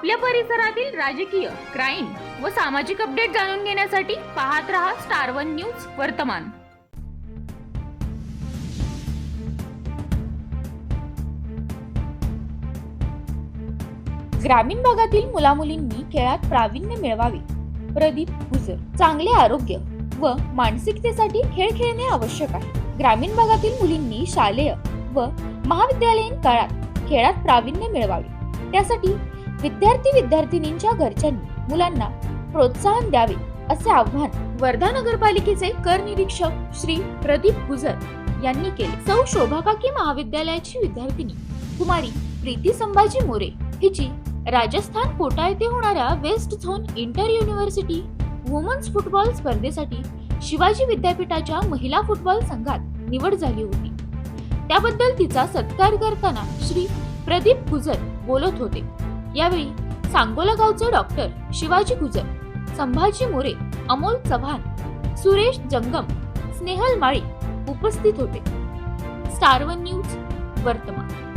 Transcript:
आपल्या परिसरातील राजकीय क्राईम व सामाजिक अपडेट जाणून घेण्यासाठी पाहत रहा स्टार वन न्यूज वर्तमान. ग्रामीण भागातील मुलामुलींनी खेळात प्रावीण्य मिळवावे. प्रदीप गुजर चांगले आरोग्य व मानसिकतेसाठी खेळ खेळणे आवश्यक आहे. ग्रामीण भागातील मुलींनी शालेय व महाविद्यालयीन काळात खेळात प्रावीण्य मिळवावे. त्यासाठी विद्यार्थी विद्यार्थिनींच्या घरच्यांनी मुलांना प्रोत्साहन द्यावे असे आव्हान वर्धा नगरपालिकेचे कर निरीक्षक श्री प्रदीप गुजर यांनी केले. सौ शोभाकाकी महाविद्यालयाची विद्यार्थिनी कुमारी प्रीती संभाजी मोरे हिची राजस्थान कोटा येथे होणाऱ्या west zone inter university women's football स्पर्धेसाठी शिवाजी विद्यापीठाच्या महिला फुटबॉल संघात निवड झाली होती. त्याबद्दल तिचा सत्कार करताना श्री प्रदीप गुजर बोलत होते. यावेळी सांगोला गावचे डॉक्टर शिवाजी गुजर संभाजी मोरे अमोल चव्हाण सुरेश जंगम स्नेहल माळी उपस्थित होते. स्टार वन न्यूज वर्तमान.